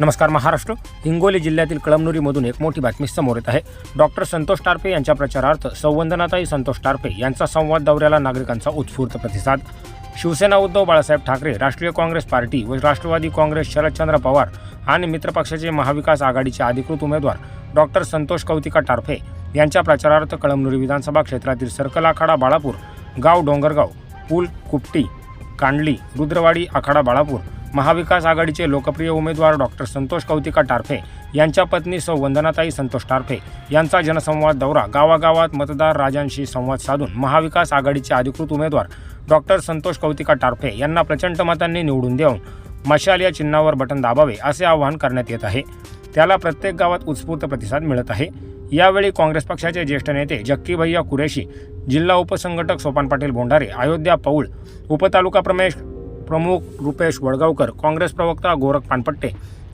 नमस्कार महाराष्ट्र. हिंगोली जिल्ह्यातील कळमनुरीमधून एक मोठी बातमी समोर येत आहे. डॉक्टर संतोष टारफे यांच्या प्रचारार्थ संवंदनाताई संतोष टारफे यांचा संवाद दौऱ्याला नागरिकांचा उत्स्फूर्त प्रतिसाद. शिवसेना उद्धव बाळासाहेब ठाकरे राष्ट्रीय काँग्रेस पार्टी व राष्ट्रवादी काँग्रेस शरदचंद्र पवार आणि मित्रपक्षाचे महाविकास आघाडीचे अधिकृत उमेदवार डॉक्टर संतोष कौतिका टारफे यांच्या प्रचारार्थ कळमनुरी विधानसभा क्षेत्रातील सर्कल आखाडा बाळापूर गाव डोंगरगाव पूल कुपटी कांडली रुद्रवाडी आखाडा बाळापूर महाविकास आघाडीचे लोकप्रिय उमेदवार डॉक्टर संतोष कौतिका टारफे यांच्या पत्नी सौ. वंदनाताई संतोष टारफे यांचा जनसंवाद दौरा गावागावात मतदार राजांशी संवाद साधून महाविकास आघाडीचे अधिकृत उमेदवार डॉक्टर संतोष कौतिका टारफे यांना प्रचंड मतांनी निवडून देऊन मशाल या चिन्हावर बटन दाबावे असे आवाहन करण्यात येत आहे. त्याला प्रत्येक गावात उत्स्फूर्त प्रतिसाद मिळत आहे. यावेळी काँग्रेस पक्षाचे ज्येष्ठ नेते जक्की भैया कुरेशी जिल्हा उपसंघटक सोपान पाटील बोंढारे अयोध्या पौळ उपतालुका प्रमेश प्रमुख रुपेश वडगावकर काँग्रेस प्रवक्ता गोरख पानपट्टे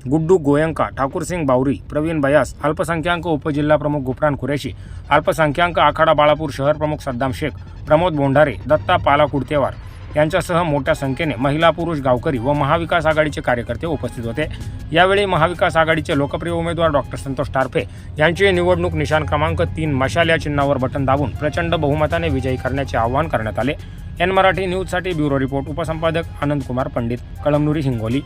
गुड्डू गोयंका ठाकूरसिंग बावरी प्रवीण बयास अल्पसंख्याक उपजिल्हा प्रमुख गुफरान कुरेशी अल्पसंख्याक आखाडा बाळापूर शहर प्रमुख सद्दाम शेख प्रमोद बोंढारे दत्ता पाला कुडतेवार यांच्यासह मोठ्या संख्येने महिला पुरुष गावकरी व महाविकास आघाडीचे कार्यकर्ते उपस्थित होते. यावेळी महाविकास आघाडीचे लोकप्रिय उमेदवार डॉक्टर संतोष टारफे यांची निवडणूक निशाण क्रमांक तीन मशाल या चिन्हावर बटन दाबून प्रचंड बहुमताने विजयी करण्याचे आवाहन करण्यात आले. एन मराठी न्यूजसाठी ब्युरो रिपोर्ट उपसंपादक आनंदकुमार पंडित कळमनुरी हिंगोली.